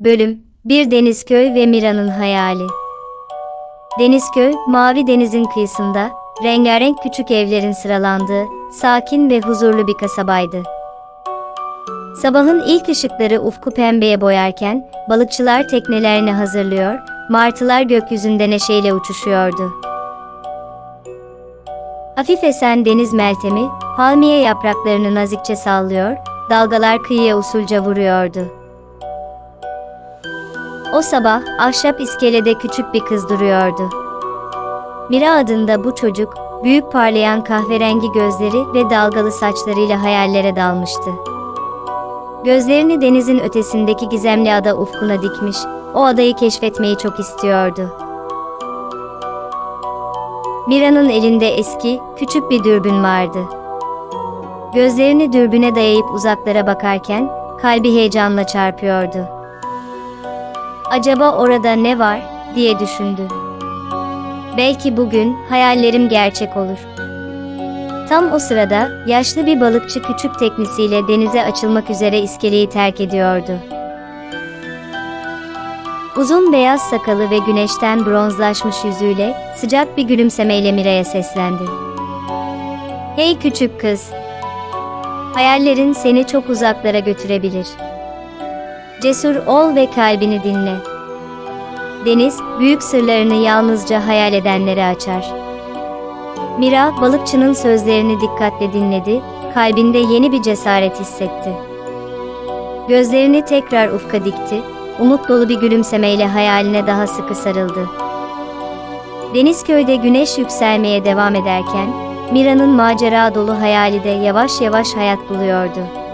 Bölüm 1 Denizköy ve Mira'nın hayali. Denizköy, mavi denizin kıyısında, rengarenk küçük evlerin sıralandığı, sakin ve huzurlu bir kasabaydı. Sabahın ilk ışıkları ufku pembeye boyarken, balıkçılar teknelerini hazırlıyor, martılar gökyüzünde neşeyle uçuşuyordu. Hafif esen deniz meltemi, palmiye yapraklarını nazikçe sallıyor, dalgalar kıyıya usulca vuruyordu. O sabah ahşap iskelede küçük bir kız duruyordu. Mira adında bu çocuk, büyük parlayan kahverengi gözleri ve dalgalı saçlarıyla hayallere dalmıştı. Gözlerini denizin ötesindeki gizemli ada ufkuna dikmiş, o adayı keşfetmeyi çok istiyordu. Mira'nın elinde eski, küçük bir dürbün vardı. Gözlerini dürbüne dayayıp uzaklara bakarken, kalbi heyecanla çarpıyordu. Acaba orada ne var diye düşündü. Belki bugün hayallerim gerçek olur. Tam o sırada yaşlı bir balıkçı küçük teknesiyle denize açılmak üzere iskeleyi terk ediyordu. Uzun beyaz sakalı ve güneşten bronzlaşmış yüzüyle sıcak bir gülümsemeyle Mira'ya seslendi. Hey küçük kız. Hayallerin seni çok uzaklara götürebilir. Cesur ol ve kalbini dinle. Deniz, büyük sırlarını yalnızca hayal edenlere açar. Mira, balıkçının sözlerini dikkatle dinledi, kalbinde yeni bir cesaret hissetti. Gözlerini tekrar ufka dikti, umut dolu bir gülümsemeyle hayaline daha sıkı sarıldı. Denizköy'de güneş yükselmeye devam ederken, Mira'nın macera dolu hayali de yavaş yavaş hayat buluyordu.